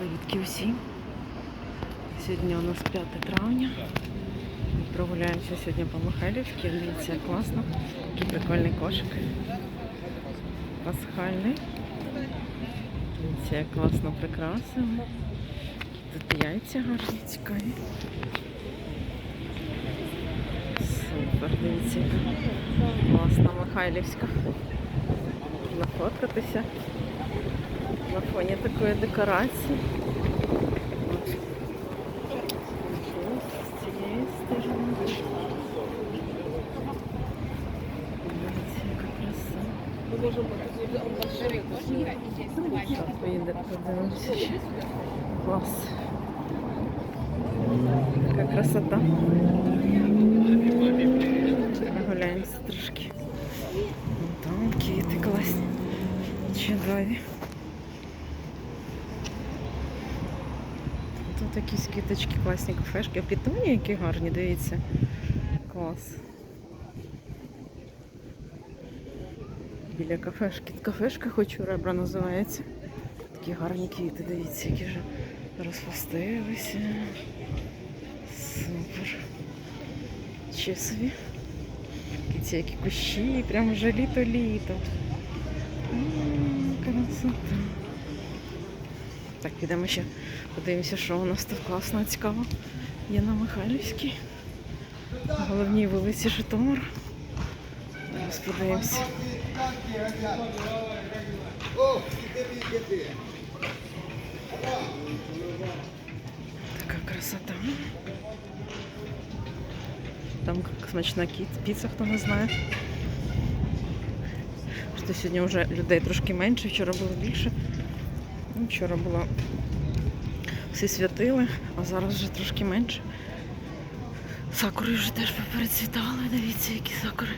Привітки усім. Сьогодні у нас 5 травня. Прогуляємося сьогодні по Михайлівській. Дивіться, класно. Такий прикольний кошик. Пасхальний. Дивіться, класно прикрасимо. Тут яйця гарні, цікаві. Супер, дивіться, класна Михайлівська. Можна фоткатися на фоні такої декорації. От. З цієї сторони. Дивіться, яка краса. Так, поїде, подивимося ще. Клас. Така красота. Прогуляємося трошки. Вон Там квіти класні. Чудові. Тут якісь квіточки, класні кафешки. А Пітоні які гарні, дивіться. Клас. Біля кафешки. Кафешка хочу ребра називається. Такі гарні квіти, дивіться, які вже розпустилися. Супер. Чи собі. Такі ці які кущі, прям вже літо-літо. Красота. Так, підемо ще подивимося, що у нас тут класно, цікаво. Є на Михайлівській. Головній вулиці Житомир. Зараз подивимося. Така красота. Там смачна піца, хто не знає. Що сьогодні вже людей трошки менше, вчора було більше. Ну, Вчора було всі святили, а зараз вже трошки менше. Сакури вже теж поперецвітали, дивіться, які сакури.